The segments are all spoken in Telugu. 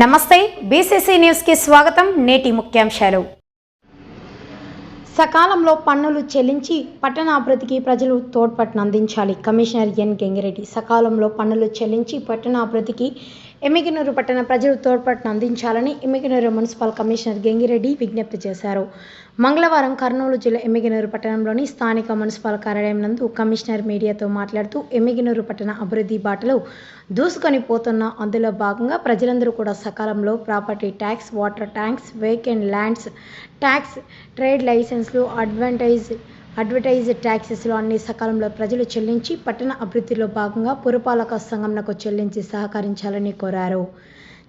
నమస్తే బీసీసీ న్యూస్కి స్వాగతం నేటి ముఖ్యాంశాలు. సకాలంలో పన్నులు చెల్లించి పట్టణాభివృద్ధికి ప్రజలు తోడ్పాటును అందించాలి కమిషనర్ ఎన్ గంగిరెడ్డి సకాలంలో పన్నులు చెల్లించి పట్టణాభివృద్ధికి ఎమ్మికినూరు పట్టణ ప్రజలు తోడ్పాటును అందించాలని ఎమ్మికినూరు మున్సిపల్ కమిషనర్ గంగిరెడ్డి విజ్ఞప్తి చేశారు. మంగళవారం కర్నూలు జిల్లా ఎమ్మిగినూరు పట్టణంలోని స్థానిక మున్సిపల్ కార్యాలయం నందు కమిషనర్ మీడియాతో మాట్లాడుతూ ఎమ్మిగినూరు పట్టణ అభివృద్ధి బాటలో దూసుకొని పోతున్న అందులో భాగంగా ప్రజలందరూ కూడా సకాలంలో property tax water tax vacant lands tax trade లైసెన్స్లు అడ్వాంటైజ్ advertise ట్యాక్సెస్లు అన్ని సకాలంలో ప్రజలు చెల్లించి పట్టణ అభివృద్ధిలో భాగంగా పురపాలక సంఘంకు చెల్లించి సహకరించాలని కోరారు.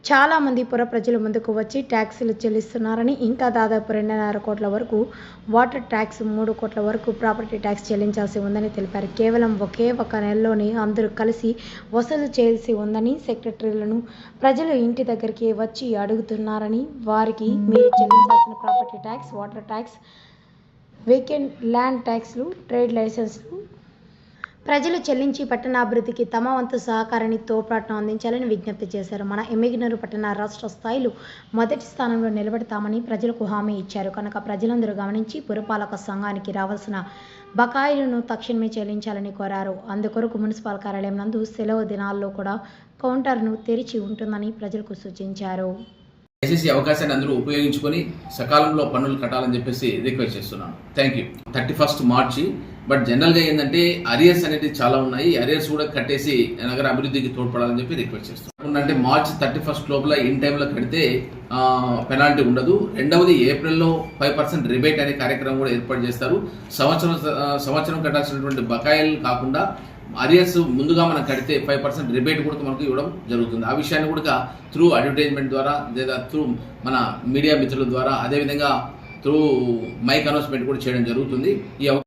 చాలామంది పుర ప్రజలు ముందుకు వచ్చి ట్యాక్సులు చెల్లిస్తున్నారని ఇంకా దాదాపు రెండున్నర కోట్ల వరకు వాటర్ ట్యాక్స్ మూడు కోట్ల వరకు ప్రాపర్టీ ట్యాక్స్ చెల్లించాల్సి ఉందని తెలిపారు. కేవలం ఒకే ఒక నెలలోనే అందరూ కలిసి వసూలు చేయాల్సి ఉందని సెక్రటరీలను ప్రజలు ఇంటి దగ్గరికి వచ్చి అడుగుతున్నారని వారికి మీరు చెల్లించాల్సిన property tax water tax vacant land ట్యాక్స్లు ట్రేడ్ లైసెన్స్లు ప్రజలు చెల్లించి పట్టణాభివృద్ధికి తమ వంతు సహకారాన్ని తోడ్పాటును అందించాలని విజ్ఞప్తి చేశారు. మన ఎమ్మిగినూరు పట్టణ రాష్ట్ర స్థాయిలో మొదటి స్థానంలో నిలబెడతామని ప్రజలకు హామీ ఇచ్చారు. కనుక ప్రజలందరూ గమనించి పురపాలక సంఘానికి రావాల్సిన బకాయిలను తక్షణమే చెల్లించాలని కోరారు. అందుకొరకు మున్సిపల్ కార్యాలయం నందు సెలవు దినాల్లో కూడా కౌంటర్ను తెరిచి ఉంటుందని ప్రజలకు సూచించారు. దయచేసి అవకాశాన్ని అందరూ ఉపయోగించుకొని సకాలంలో పన్నులు కట్టాలని చెప్పేసి రిక్వెస్ట్ చేస్తున్నాను. Thank you thirty first March but జనరల్గా ఏంటంటే అరియర్స్ అనేది చాలా ఉన్నాయి. అరియర్స్ కూడా కట్టేసి నగర అభివృద్ధికి తోడ్పడాలని చెప్పి రిక్వెస్ట్ చేస్తున్నాను. అంటే మార్చ్ థర్టీ ఫస్ట్ లోపల ఇన్ టైంలో కడితే పెనాల్టీ ఉండదు. రెండవది ఏప్రిల్లో ఫైవ్ పర్సెంట్ రిబేట్ అనే కార్యక్రమం కూడా ఏర్పాటు చేస్తారు. సంవత్సరం సంవత్సరం కట్టాల్సినటువంటి బకాయిలు కాకుండా అరియర్స్ ముందుగా మనం కడితే ఫైవ్ పర్సెంట్ రిబేట్ కూడా మనకు ఇవ్వడం జరుగుతుంది. ఆ విషయాన్ని కూడా త్రూ అడ్వర్టైజ్మెంట్ ద్వారా లేదా త్రూ మన మీడియా మిత్రుల ద్వారా అదేవిధంగా త్రూ మైక్ అనౌన్స్మెంట్ కూడా చేయడం జరుగుతుంది. ఈ